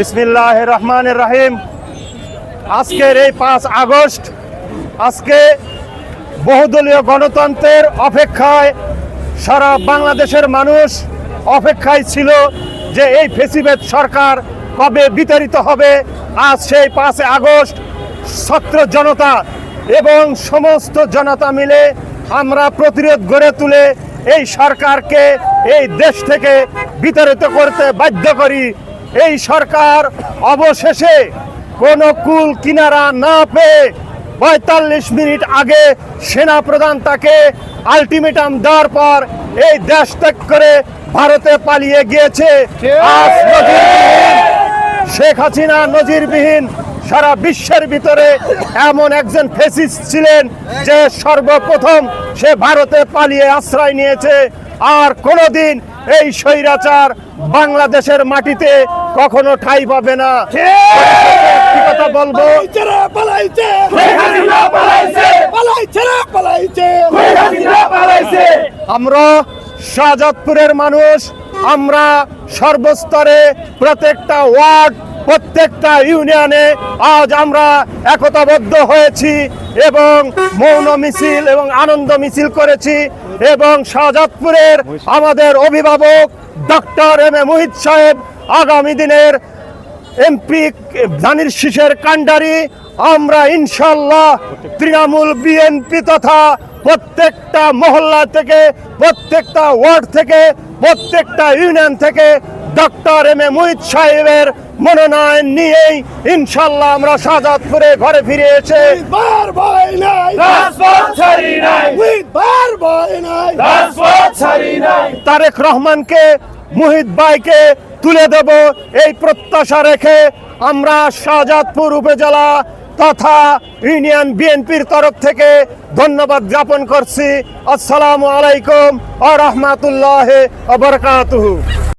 বিসমিল্লাহ রহমান রাহিম। আজকের এই পাঁচ আগস্ট, আজকে বহুদলীয় গণতন্ত্রের অপেক্ষায় সারা বাংলাদেশের মানুষ অপেক্ষায় ছিল যে এই ফেসিবেদ সরকার কবে বিতাড়িত হবে। আজ সেই পাঁচে আগস্ট ছাত্র জনতা এবং সমস্ত জনতা মিলে আমরা প্রতিরোধ গড়ে তুলে এই সরকারকে এই দেশ থেকে বিতাড়িত করতে বাধ্য করি। এই সরকার অবশেষে কোনো কুল কিনারা না পেয়ে পঁয়তাল্লিশ মিনিট আগে সেনা প্রধান তাকে আলটিমেটাম দেওয়ার পর এই দেশ ত্যাগ করে ভারতে পালিয়ে গিয়েছে। শেখ হাসিনা নজিরবিহীন, সারা বিশ্বের ভিতরে এমন একজন ফেসিস ছিলেন যে সর্বপ্রথম সে ভারতে পালিয়ে আশ্রয় নিয়েছে। আর কোনোদিন এই স্বৈরাচার বাংলাদেশের মাটিতে কখনো ঠাই পাবে না। কথা বলব। আমরা শাহজাদপুরের মানুষ আমরা সর্বস্তরে প্রত্যেকটা ওয়ার্ড প্রত্যেকটা ইউনিয়নে আজ আমরা একতাবদ্ধ হয়েছি এবং মৌন মিছিল এবং আনন্দ মিছিল করেছি এবং শাহজাদপুরের আমাদের অভিভাবক ডক্টর এম এ মোহিত সাহেব আগামী দিনের এমপি ধানির শীষের কাণ্ডারি আমরা ইনশাল্লাহ তৃণমূল বিএনপি তথা প্রত্যেকটা মহল্লা থেকে প্রত্যেকটা ওয়ার্ড থেকে প্রত্যেকটা ইউনিয়ন থেকে ডক্টর এম এ মুহিত সাহেবের মনোনয়ন নিয়েই ইনশাল্লাহ আমরা শাহজাদপুরে ঘরে ফিরে এসে বার ভয় নাই। রাজপথ ছাড়ি নাই। উইথ বার ভয় নাই। রাজপথ ছাড়ি নাই। তারেক রহমানকে মুহিত ভাইকে তুলে দেব এই প্রত্যাশা রেখে আমরা শাহজাদপুর উপজেলা তথা ইউনিয়ন বিএনপির তরফ থেকে ধন্যবাদ জ্ঞাপন করছি। আসসালামু আলাইকুম আ রহমাতুল্লাহ আবরকাতুহু